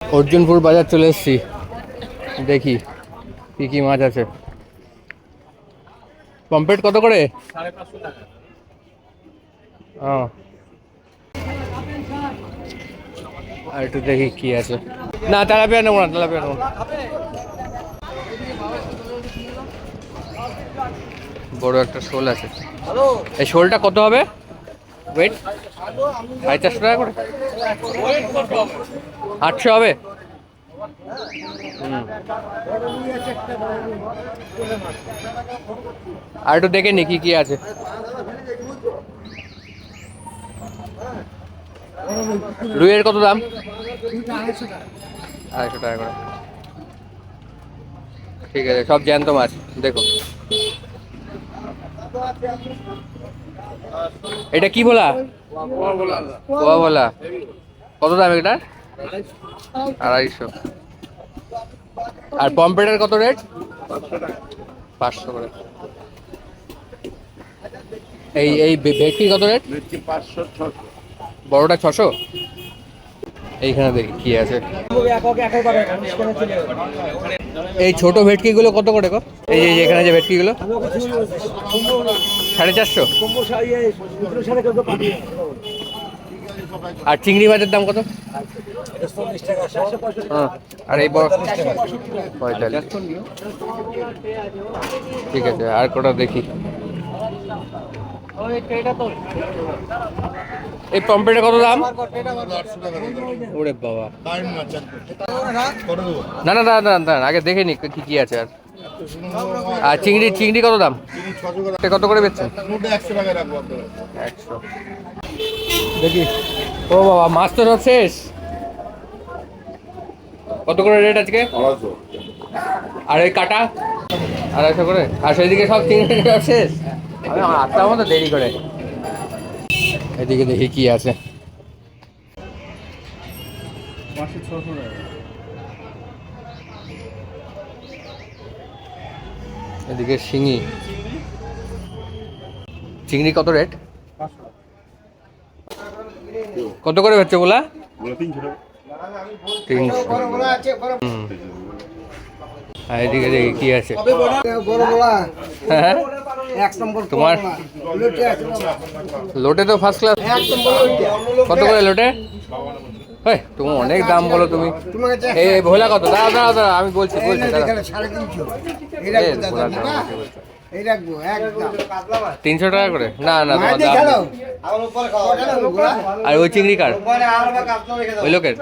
অর্জুনপুর বাজার চলে এসেছি। দেখি কি কি মাছ আছে। পম্পেট কত করে? আর একটু দেখি কি আছে। না, তেলাপিয়া নেব না, তেলাপিয়া নেব। বড় একটা শোল আছে। এই শোলটা কত হবে? ওয়েট সাড়ে চারশো টাকা করে? আটশো হবে। আর একটু দেখে নি কি কি আছে। রুইয়ের কত দাম? আড়াইশো টাকা করে। ঠিক আছে, সব জ্যান্ত মাছ দেখো এটা কি বলা কোয়া বলা কত দাম এটা? আড়াইশো। আর পম্পেটের কত রেট পাঁচশো করে। এই এই ভে- কত রেট বড়টা ছশো? এইখানে দেখি কি আছে। এই ছোট ভেটকিগুলো কত করে গো? এই যে এখানে যে ভেটকিগুলো? সাড়ে চারশো? আর চিংড়ি মাছের দাম কত? হ্যাঁ, আর এই পঁয়তাল্লিশ। ঠিক আছে আর কটা দেখি। এই পম্পেটের কত দাম? ওরে বাবা। না না না না না আগে দেখে নি কি কি আছে আর। আর চিংড়ি চিংড়ি কত দাম? এটা কত করে বেচছেন? একশো। দেখি। ও বাবা মাছ তো সব শেষ। কত করে রেট আজকে? আর এই কাটা? আড়াইশো করে? আর সেদিকে সব চিংড়ি সব শেষ? আমি আমার আটটা মতো দেরি করে। এদিকে দেখি কি আছে। এদিকে শিঙি। চিংড়ি কত রেট? কত করে হচ্ছে বলা? তিনশো এদিকে দেখি কি আছে। বড় হ্যাঁ? এক নম্বর তোমার লোটে তো ফার্স্ট ক্লাস এক নম্বর লোটে। কত করে লোটে? এই তুমি অনেক দাম বলো তুমি। এই ভোলা কত? দাঁড়া দাঁড়া দাঁড়া আমি বলছি বলছি তিনশো। দাদা টাকা করে? না না আর ওই চিংড়ি কার? ওই লোকের?